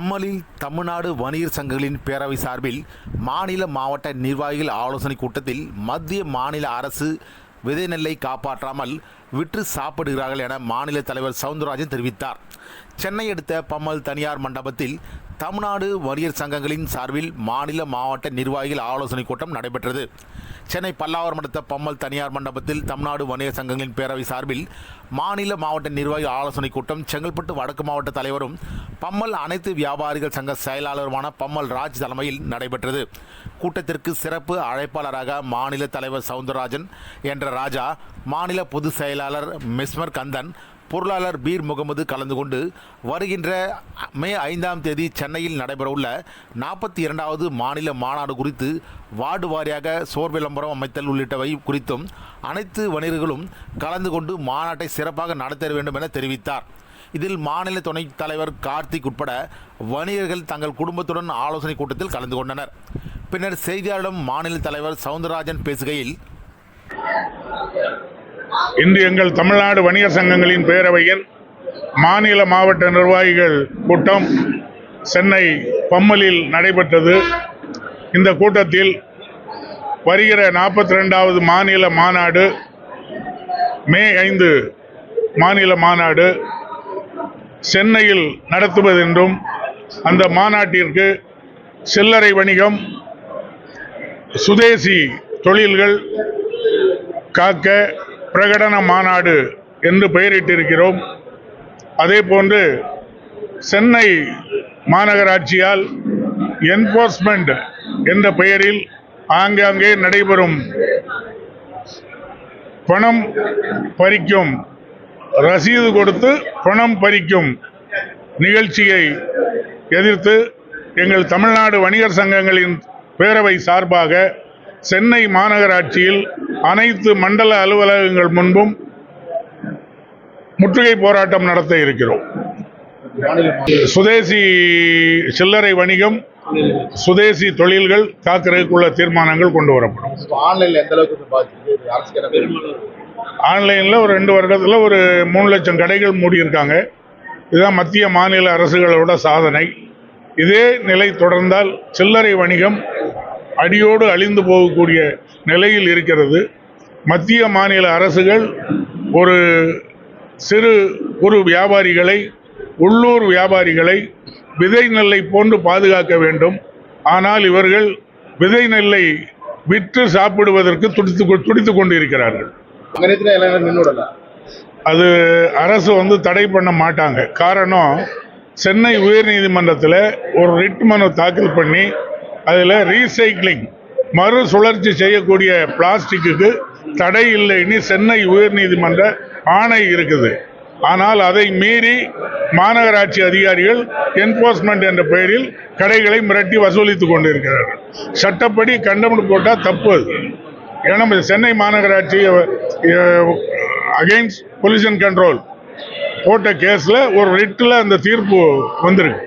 கம்மலில் தமிழ்நாடு வணிகர் சங்கங்களின் பேரவை சார்பில் மாநில மாவட்ட நிர்வாகிகள் ஆலோசனை கூட்டத்தில் மத்திய மாநில அரசு விதைநெல்லை காப்பாற்றாமல் விற்று சாப்பிடுகிறார்கள் என மாநில தலைவர் சவுந்தரராஜன் தெரிவித்தார். சென்னை அடுத்த பம்மல் தனியார் மண்டபத்தில் தமிழ்நாடு வணிகர் சங்கங்களின் சார்பில் மாநில மாவட்ட நிர்வாகிகள் ஆலோசனை கூட்டம் நடைபெற்றது. சென்னை பல்லாவரம் அடுத்த பம்மல் தனியார் மண்டபத்தில் தமிழ்நாடு வணிகர் சங்கங்களின் பேரவை சார்பில் மாநில மாவட்ட நிர்வாகி ஆலோசனை கூட்டம் செங்கல்பட்டு வடக்கு மாவட்ட தலைவரும் பம்மல் அனைத்து வியாபாரிகள் சங்க செயலாளருமான பம்மல் ராஜ் தலைமையில் நடைபெற்றது. கூட்டத்திற்கு சிறப்பு அழைப்பாளராக மாநில தலைவர் சவுந்தரராஜன் என்ற ராஜா மாநில பொதுச் செயலாளர் மிஸ்மர் கந்தன் பொருளாளர் பீர் முகமது கலந்து கொண்டு வருகின்ற மே ஐந்தாம் தேதி சென்னையில் நடைபெறவுள்ள நாற்பத்தி இரண்டாவது மாநில மாநாடு குறித்து வார்டு வாரியாக சோர் விளம்பரம் அமைத்தல் உள்ளிட்டவை குறித்தும் அனைத்து வணிகர்களும் கலந்து கொண்டு மாநாட்டை சிறப்பாக நடத்த வேண்டும் என தெரிவித்தார். இதில் மாநில துணைத் தலைவர் கார்த்திக் உட்பட வணிகர்கள் தங்கள் குடும்பத்துடன் ஆலோசனை கூட்டத்தில் கலந்து கொண்டனர். பின்னர் செய்தியாளரிடம் மாநில தலைவர் சவுந்தரராஜன் பேசுகையில் இன்று எங்கள் தமிழ்நாடு வணிகர் சங்கங்களின் பேரவையின் மாநில மாவட்ட நிர்வாகிகள் கூட்டம் சென்னை பம்மலில் நடைபெற்றது. இந்த கூட்டத்தில் வருகிற நாற்பத்தி ரெண்டாவது மாநில மாநாடு மே ஐந்து மாநில மாநாடு சென்னையில் நடத்துவதென்றும் அந்த மாநாட்டிற்கு சில்லறை வணிகம் சுதேசி தொழில்கள் காக்க பிரகடன மாநாடு என்று பெயரிட்டிருக்கிறோம். அதே போன்று சென்னை மாநகராட்சியால் என்போர்ஸ்மெண்ட் என்ற பெயரில் ஆங்காங்கே நடைபெறும் பணம் பறிக்கும் ரசீது கொடுத்து பணம் பறிக்கும் நிகழ்ச்சியை எதிர்த்து எங்கள் தமிழ்நாடு வணிகர் சங்கங்களின் பேரவை சார்பாக சென்னை மாநகராட்சியில் அனைத்து மண்டல அலுவலகங்கள் முன்பும் முற்றுகை போராட்டம் நடத்த இருக்கிறோம். சுதேசி சில்லறை வணிகம் சுதேசி தொழில்கள் காக்கிறதுக்குள்ள தீர்மானங்கள் கொண்டு வரப்படும். ஆன்லைன்ல ஒரு ரெண்டு வருடத்தில் ஒரு மூணு லட்சம் கடைகள் மூடியிருக்காங்க இதுதான் மத்திய மாநில அரசுகளோட சாதனை. இதே நிலை தொடர்ந்தால் சில்லறை வணிகம் அடியோடு அழிந்து போகக்கூடிய நிலையில் இருக்கிறது. மத்திய மாநில அரசுகள் ஒரு சிறு குறு வியாபாரிகளை உள்ளூர் வியாபாரிகளை விதை நெல்லை போன்று பாதுகாக்க வேண்டும். ஆனால் இவர்கள் விதை நெல்லை விற்று சாப்பிடுவதற்கு துடித்து கொ- துடித்துக் கொண்டிருக்கிறார்கள். அங்கனத்துல எல்லாம் நின்றுடல அது அரசு வந்து தடை பண்ண மாட்டாங்க. காரணம் சென்னை உயர்நீதிமன்றத்தில் ஒரு ரிட் மனு தாக்கல் பண்ணி அதில் ரீசைக்ளிங் மறுசுழற்சி செய்யக்கூடிய பிளாஸ்டிக்குக்கு தடை இல்லைன்னு சென்னை உயர்நீதிமன்ற ஆணை இருக்குது. ஆனால் அதை மீறி மாநகராட்சி அதிகாரிகள் என்போர்ஸ்மெண்ட் என்ற பெயரில் கடைகளை மிரட்டி வசூலித்துக் கொண்டிருக்கிறார்கள். சட்டப்படி கண்டனம் போட்டால் தப்பு அது. ஏன்னா சென்னை மாநகராட்சி அகைன்ஸ்ட் பொல்யூஷன் கண்ட்ரோல் போட்ட கேஸில் ஒரு ரிட்டில் அந்த தீர்ப்பு வந்திருக்கு.